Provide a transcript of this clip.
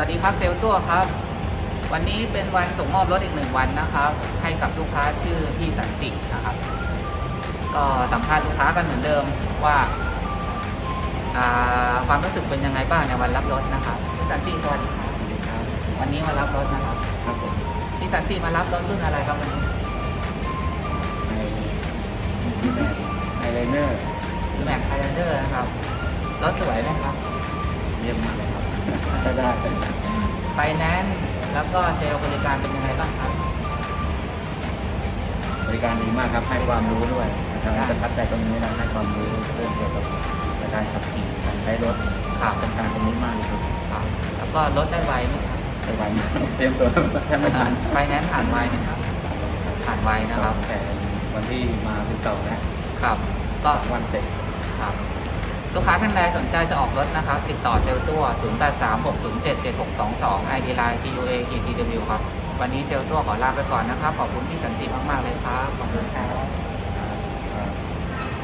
วัสดีครับเซลล์ตัวครับ วันนี้เป็นวันส่งมอบรถอีกหนึ่งวันนะครับ ให้กับลูกค้าชื่อพี่สันตินะครับ ก็สัมภาษณ์ลูกค้ากันเหมือนเดิมว่าอ่าความรู้สึกเป็นยังไงบ้างในวันรับรถนะครับพี่สันติสวัสดีครับวันนี้มารับรถนะครับครับผมพี่สันติมารับรถรุ่นอะไรครับวันนี้ในไฮไลเนอร์แม็กไฮแลนเดอร์นะครับรถสวยไหมครับ เยี่ยมมากเลยครับใช้ได้ใช้ได้ไฟแนนซ์แล้วก็เซลล์บริการเป็นยังไงบ้างครับบริการดีมากครับให้ความรู้ด้วยนะครับประทับใจตรงนี้นะให้ความรู้เรื่องเกี่ยวกับการขับขี่การใช้รถครับเป็นการตรงนี้มากเลยครับครับแล้วก็รถได้ไวไหมครับสบายมากเตรียมตัวแทบไม่ทันไฟแนนซ์ผ่านไวไหมครับผ่านไวนะครับแต่วันที่มาติดต่อนะครับก็วันเสร็จครับ ลูกค้าท่านใดสนใจจะออกรถนะครับ ติดต่อเซลล์ตัว 0836077622 ID Line TUA KTW ครับ วันนี้เซลล์ตัวขอลาไปก่อนนะครับ ขอบคุณพี่สันติมาก ๆ เลยครับ ขอบคุณครับ